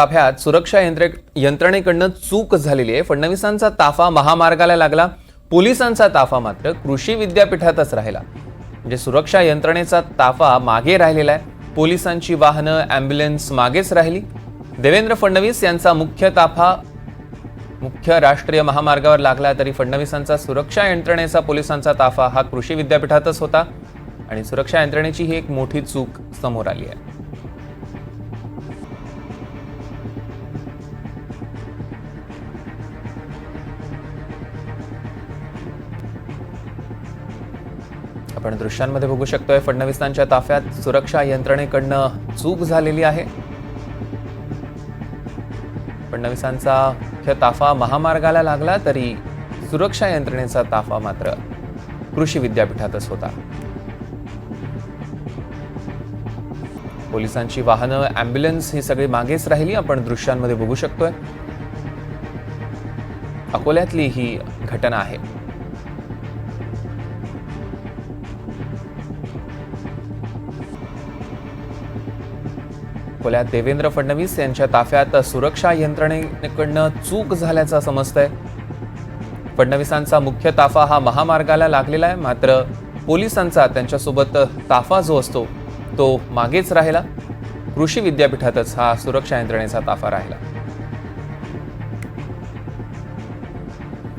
ताफ्यात सुरक्षा यंत्र यंत्रणेकडनं चूक झालेली आहे. फडणवीसांचा ताफा महामार्गाला लागला. पोलिसांचा ताफा मात्र कृषी विद्यापीठातच राहिला. म्हणजे सुरक्षा यंत्रणेचा ताफा मागे राहिलेला आहे. पोलिसांची वाहनं ॲम्ब्युलन्स मागेच राहिली. देवेंद्र फडणवीस यांचा मुख्य ताफा मुख्य राष्ट्रीय महामार्गावर लागला तरी फडणवीसांचा सुरक्षा यंत्रणेचा पोलिसांचा ताफा हा कृषी विद्यापीठातच होता. आणि सुरक्षा यंत्रणेची ही एक मोठी चूक समोर आली आहे. आपण दृश्यांमध्ये बघू शकतोय फडणवीसांच्या ताफ्यात सुरक्षा यंत्रणेकडनं चूक झालेली आहे. फडणवीसांचा मुख्य ताफा महामार्गाला लागला तरी सुरक्षा यंत्रणेचा ताफा मात्र कृषी विद्यापीठातच होता. पोलिसांची वाहनं अँब्युलन्स ही सगळी मागेच राहिली आपण दृश्यांमध्ये बघू शकतोय. अकोल्यातली ही घटना आहे. खोल्यात देवेंद्र फडणवीस यांच्या ताफ्यात सुरक्षा यंत्रणेकडनं चूक झाल्याचं समजतंय. फडणवीसांचा मुख्य ताफा हा महामार्गाला लागलेला आहे. मात्र पोलिसांचा त्यांच्यासोबत ताफा जो असतो तो मागेच राहिला. कृषी विद्यापीठातच हा सुरक्षा यंत्रणेचा ताफा राहिला.